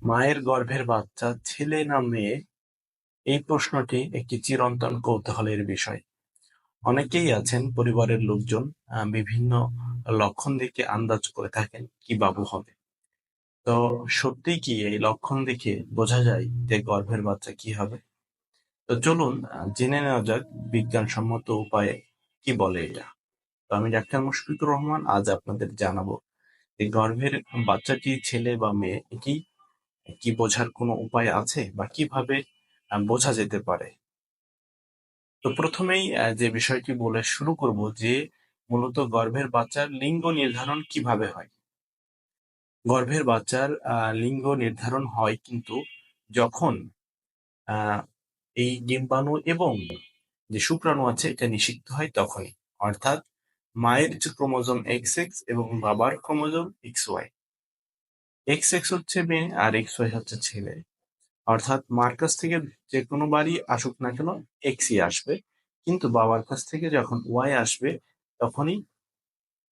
মায়ের গর্ভের বাচ্চা, ছেলে না মেয়ে, এই প্রশ্নটি একটি চিরন্তন কৌতূহলের বিষয়। অনেকেই আছেন পরিবারের লোকজন বিভিন্ন লক্ষণ দেখে আন্দাজ করে থাকেন কি বাবু হবে। তো সত্যি কি এই লক্ষণ দেখে বোঝা যায় যে গর্ভের বাচ্চা কি হবে? তো চলুন জেনে নেওয়া যাক বিজ্ঞানসম্মত উপায়ে কি বলে এটা। তো আমি ডাক্তার মুশফিকুর রহমান, আজ আপনাদের জানাব যে গর্ভের বাচ্চাটি ছেলে বা মেয়ে এটি কি বোঝার কোনো উপায় আছে বা কীভাবে বোঝা যেতে পারে? তো প্রথমেই যে বিষয়টি বলে শুরু করব যে মূলত গর্ভের বাচ্চার লিঙ্গ নির্ধারণ কীভাবে হয়? গর্ভের বাচ্চার লিঙ্গ নির্ধারণ হয় কিন্তু যখন এই ডিম্বাণু এবং যে শুক্রাণু আছে এটা নিষিক্ত হয় তখনই। অর্থাৎ মায়ের যে ক্রোমোজোম এক্স এক্স এবং বাবার chromosome X Y X X হচ্ছে মেয়ে আর এক্স ওয়াই হচ্ছে ছেলে। অর্থাৎ মার কাছ থেকে যে কোনো বাড়ি আসুক না কেন এক্সই আসবে। কিন্তু বাবার কাছ থেকে যখন ওয়াই আসবে, তখনই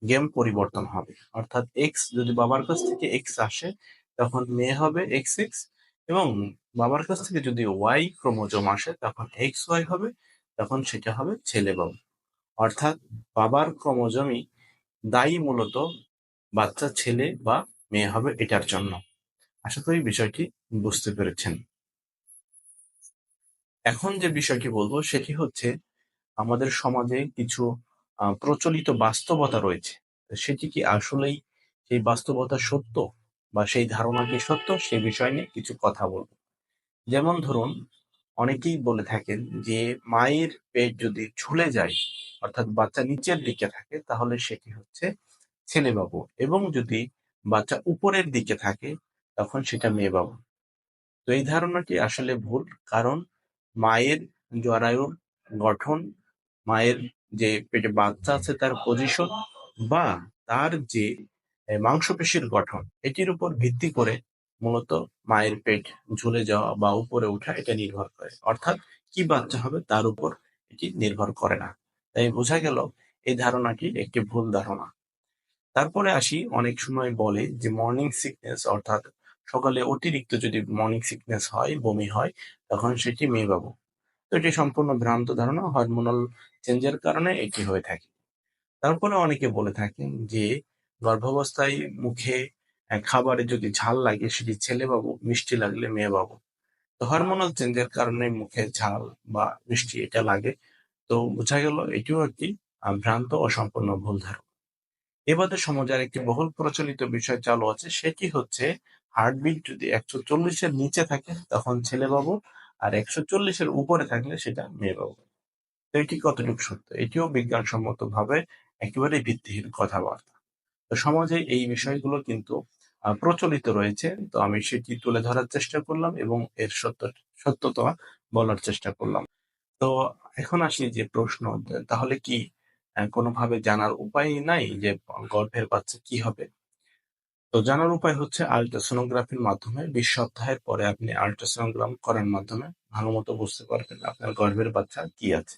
গেম পরিবর্তন হবে। অর্থাৎ এক্স যদি বাবার কাছ থেকে এক্স আসে, তখন মেয়ে হবে এক্স এক্স এবং বাবার কাছ থেকে যদি ওয়াই ক্রোমোজোম আসে, তখন এক্স ওয়াই হবে, তখন সেটা হবে ছেলে বাবু অর্থাৎ বাবার ক্রোমোজোমই দায়ী মূলত বাচ্চা ছেলে বা মেয়ে হবে এটার জন্য। আশা করি বিষয়টি বুঝতে পেরেছেন। এখন যে বিষয়টি বলব, সেটি হচ্ছে আমাদের সমাজে কিছু প্রচলিত বাস্তবতা রয়েছে। সেটি কি আসলেই সেই বাস্তবতা সত্য বা সেই ধারণা কি সত্য, সে বিষয় নিয়ে কিছু কথা বলব। যেমন ধরুন, অনেকেই বলে থাকেন যে মায়ের পেট যদি ঝুলে যায়, অর্থাৎ বাচ্চা নিচের দিকে থাকে, তাহলে সেটি হচ্ছে ছেলে বাবু এবং যদি বাচ্চা উপরের দিকে থাকে, তখন সেটা মেয়ে বাবু। তো এই ধারণাটি আসলে ভুল, কারণ মায়ের জরায়ুর গঠন, মায়ের যে পেটে বাচ্চা আছে তার পজিশন বা তার যে মাংসপেশির গঠন, এটির উপর ভিত্তি করে মূলত মায়ের পেট ঝুলে যাওয়া বা উপরে ওঠা এটা নির্ভর করে। অর্থাৎ কি বাচ্চা হবে তার উপর এটি নির্ভর করে না। তাই বোঝা গেল এই ধারণাটি একটি ভুল ধারণা। তারপরে আসি, অনেক সময় বলে যে মর্নিং সিকনেস অর্থাৎ সকালে অতিরিক্ত যদি মর্নিং সিকনেস হয়, বমি হয়, তখন সেটি মেয়ে বাবু তো এটি সম্পূর্ণ ভ্রান্ত ধারণা হরমোনাল চেঞ্জের কারণে এটি হয়ে থাকে। তারপরে অনেকে বলে থাকেন যে গর্ভাবস্থায় মুখে খাবারে যদি ঝাল লাগে, সেটি ছেলে বাবু মিষ্টি লাগলে মেয়ে বাবু তো হরমোনাল চেঞ্জের কারণে মুখে ঝাল বা মিষ্টি এটা লাগে। তো বোঝা গেল এটিও একটি ভ্রান্ত ও সম্পূর্ণ ভুল ধারণা। এবারে সমাজে আরেকটি বহুল প্রচলিত বিষয় চালু আছে, সেটি হচ্ছে হার্টবিট যদি একশো চল্লিশের নিচে থাকে তখন ছেলে বাবু আর একশো চল্লিশের উপরে থাকলে সেটা মেয়ে বাবু তো এটি কতটুকু সত্য? এটিও বিজ্ঞানসম্মত ভাবে একেবারে ভিত্তিহীন কথাবার্তা। তো সমাজে এই বিষয়গুলো কিন্তু প্রচলিত রয়েছে। তো আমি সেটি তুলে ধরার চেষ্টা করলাম এবং এর সত্য, সত্যতা বলার চেষ্টা করলাম। তো এখন আসি যে প্রশ্ন, তাহলে কি কোনোভাবে জানার উপায় নাই যে গর্ভের বাচ্চা কি হবে। তো জানার উপায় হচ্ছে আল্ট্রাসোনোগ্রাফির মাধ্যমে বিশ সপ্তাহের পরে আপনি আল্ট্রাসোনোগ্রাম করার মাধ্যমে ভালো মতো বুঝতে পারবেন আপনার গর্ভের বাচ্চা কি আছে।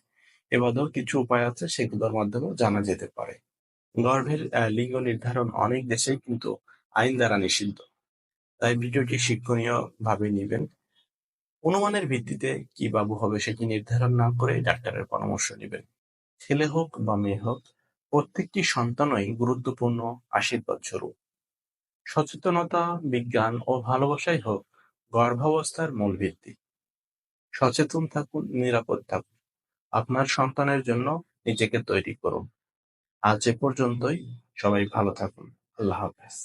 এবারেও কিছু উপায় আছে সেগুলোর মাধ্যমে জানা যেতে পারে। গর্ভের লিঙ্গ নির্ধারণ অনেক দেশেই কিন্তু আইন দ্বারা নিষিদ্ধ। তাই ভিডিওটি শিক্ষণীয় ভাবে নেবেন। অনুমানের ভিত্তিতে কি বাবু হবে সেটি নির্ধারণ না করে ডাক্তারের পরামর্শ নেবেন। ছেলে হোক বা মেয়ে হোক, প্রত্যেকটি সন্তানই গুরুত্বপূর্ণ আশীর্বাদ স্বরূপ সচেতনতা, বিজ্ঞান ও ভালোবাসাই হোক গর্ভাবস্থার মূল ভিত্তি। সচেতন থাকুন, নিরাপদ থাকুন। আপনার সন্তানের জন্য নিজেকে তৈরি করুন। আজ এ পর্যন্তই। সবাই ভালো থাকুন। আল্লাহ হাফেজ।